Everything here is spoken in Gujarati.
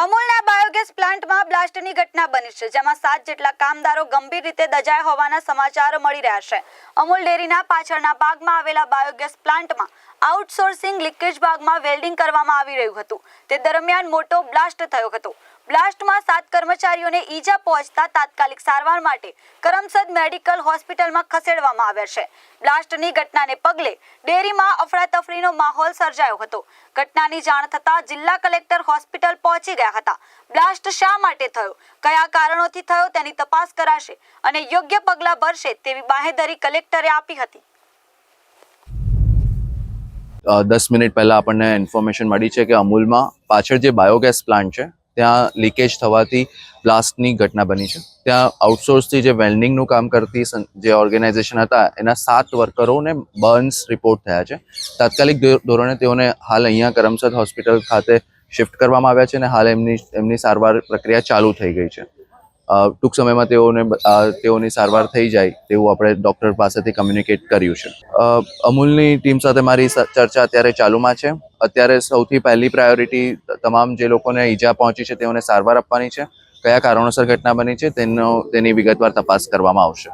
અમૂલના બાયોગેસ પ્લાન્ટમાં બ્લાસ્ટની ઘટના બની છે, જેમાં સાત જેટલા કામદારો ગંભીર રીતે દજાયા હોવાના સમાચાર મળી રહ્યા છે. અમૂલ ડેરીના પાછળના ભાગમાં આવેલા બાયોગેસ પ્લાન્ટમાં આઉટસોર્સિંગ લીકેજ ભાગમાં વેલ્ડિંગ કરવામાં આવી રહ્યું હતું. તે દરમિયાન મોટો બ્લાસ્ટ થયો હતો. બ્લાસ્ટમાં સાત કર્મચારીઓને ઈજા પહોંચતા તાત્કાલિક સારવાર માટે કરમસદ મેડિકલ હોસ્પિટલમાં ખસેડવામાં આવ્યા છે. બ્લાસ્ટની ઘટનાને પગલે ડેરીમાં અફરાતફરીનો માહોલ સર્જાયો હતો. ઘટનાની જાણ થતાં જિલ્લા કલેક્ટર હોસ્પિટલ પહોંચી ગયા હતા. બ્લાસ્ટ શા માટે થયો? કયા કારણોથી થયો? તેની તપાસ કરાશે અને યોગ્ય પગલાં ભરશે તેવી બાહેધરી કલેક્ટરે આપી હતી. દસ મિનિટ પહેલાં આપણને ઇન્ફોર્મેશન મળી છે કે અમૂલમાં પાછળ જે બાયોગેસ પ્લાન્ટ છે ત્યાં લીકેજ થવાથી બ્લાસ્ટની ઘટના બની છે. ત્યાં આઉટસોર્સથી જે વેલ્ડિંગનું કામ કરતી જે ઓર્ગેનાઇઝેશન હતા, એના સાત વર્કરોને બર્ન્સ રિપોર્ટ થયા છે. તાત્કાલિક ધોરણે તેઓને હાલ અહીંયા કરમસદ હોસ્પિટલ ખાતે શિફ્ટ કરવામાં આવ્યા છે અને હાલ એમની એમની સારવાર પ્રક્રિયા ચાલુ થઈ ગઈ છે. ટૂંક સમયમાં તેઓને તેઓની સારવાર થઈ જાય તેવું આપણે ડૉક્ટર પાસેથી કમ્યુનિકેટ કર્યું છે. અમૂલની ટીમ સાથે મારી ચર્ચા અત્યારે ચાલુમાં છે. અત્યારે સૌથી પહેલી પ્રાયોરિટી તમામ જે લોકોને ઈજા પહોંચી છે તેઓને સારવાર આપવાની છે. કયા કારણોસર ઘટના બની છે તેનો, તેની વિગતવાર તપાસ કરવામાં આવશે.